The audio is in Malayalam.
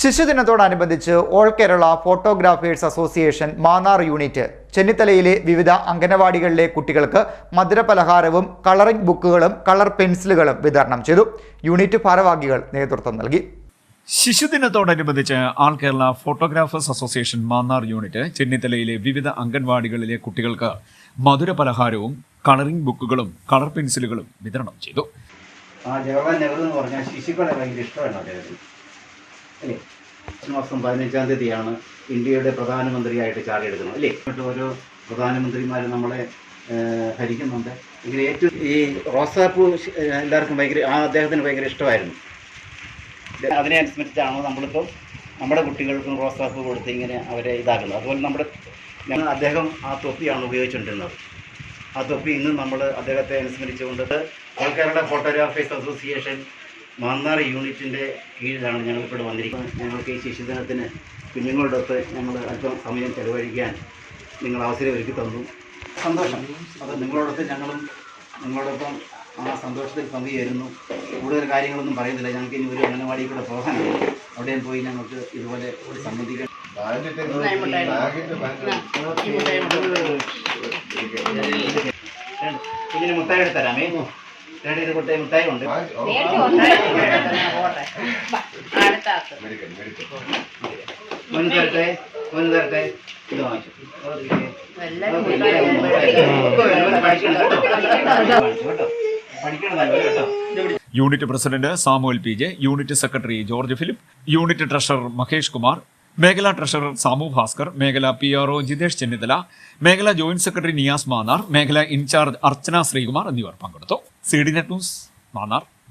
ശിശുദിനത്തോടനുബന്ധിച്ച് all Kerala photographers association Mannar unit ചെന്നിത്തലയിലെ വിവിധ അംഗനവാടികളിലെ കുട്ടികൾക്ക് മധുരപലഹാരവും കളറിംഗ് ബുക്കുകളും കളർ പെൻസിലുകളും വിതരണം ചെയ്തു. യൂണിറ്റ് ഭാരവാഹികൾ നേതൃത്വം നൽകി. ശിശുദിനത്തോടനുബന്ധിച്ച് all Kerala photographers association Mannar unit ചെന്നിത്തലയിലെ വിവിധ അംഗൻവാടികളിലെ കുട്ടികൾക്ക് മധുരപലഹാരവും കളറിംഗ് ബുക്കുകളും കളർ പെൻസിലുകളും വിതരണം ചെയ്തു. ആ ജവഹർലാൽ നെഹ്റു എന്ന് പറഞ്ഞാൽ ശിശുക്കളെ ഭയങ്കര ഇഷ്ടമാണ് അദ്ദേഹത്തിന്. അല്ലേ? ഈ മാസം പതിനഞ്ചാം തീയതിയാണ് ഇന്ത്യയുടെ പ്രധാനമന്ത്രിയായിട്ട് ചാർജ് എടുക്കുന്നത് അല്ലേ? ഓരോ പ്രധാനമന്ത്രിമാർ നമ്മളെ ഭരിക്കുന്നുണ്ട്. ഇങ്ങനെ ഏറ്റവും ഈ റോസാപ്പൂ എല്ലാവർക്കും ഭയങ്കര ആ അദ്ദേഹത്തിന് ഭയങ്കര ഇഷ്ടമായിരുന്നു. അതിനെ അനുസരിച്ചാണ് നമ്മളിപ്പോൾ നമ്മുടെ കുട്ടികൾക്കും റോസാപ്പ് കൊടുത്ത് ഇങ്ങനെ അവരെ ഇതാക്കുന്നത്. അതുപോലെ നമ്മുടെ ഞങ്ങൾ അദ്ദേഹം ആ തൊപ്പിയാണ് ഉപയോഗിച്ചുകൊണ്ടിരുന്നത്. ആ തൊപ്പി ഇന്ന് നമ്മൾ അദ്ദേഹത്തെ അനുസ്മരിച്ചുകൊണ്ട് all Kerala photographers association Mannar യൂണിറ്റിന്റെ കീഴിലാണ് ഞങ്ങൾ ഇവിടെ വന്നിരിക്കുന്നത്. ഞങ്ങൾക്ക് ഈ ശിശുദിനത്തിന് കുഞ്ഞുങ്ങളോടൊത്ത് ഞങ്ങൾ അല്പം സമയം ചെലവഴിക്കാൻ നിങ്ങൾ അവസരം ഒരുക്കി തന്നു. സന്തോഷം. അത് നിങ്ങളോടൊത്ത് ഞങ്ങളും നിങ്ങളോടൊപ്പം ആ സന്തോഷത്തിൽ പങ്കുചേരുന്നു. കൂടുതൽ കാര്യങ്ങളൊന്നും പറയുന്നില്ല. ഞങ്ങൾക്ക് ഇനി ഒരു അംഗനവാടി കൂടെ പോകാനുണ്ട്. അവിടെയും പോയി ഞങ്ങൾക്ക് ഇതുപോലെ ഒരു സംബന്ധിക്കാൻ കുഞ്ഞിന് മുട്ടായി എടുത്ത് ഇത് കൊട്ടേ ഉണ്ട്. തരട്ടെ തരട്ടെ. ഇത് വാങ്ങിച്ചു. Unit president Samuel P J unit secretary George Philip unit treasurer Mahesh Kumar മേഖലാ ട്രഷറർ സാമു ഭാസ്കർ മേഖല P R O Jithesh Chennithala മേഖലാ ജോയിന്റ് സെക്രട്ടറി നിയാസ് മാന്നാർ മേഖല ഇൻചാർജ് അർച്ചന ശ്രീകുമാർ എന്നിവർ പങ്കെടുത്തു. C D net news Mannar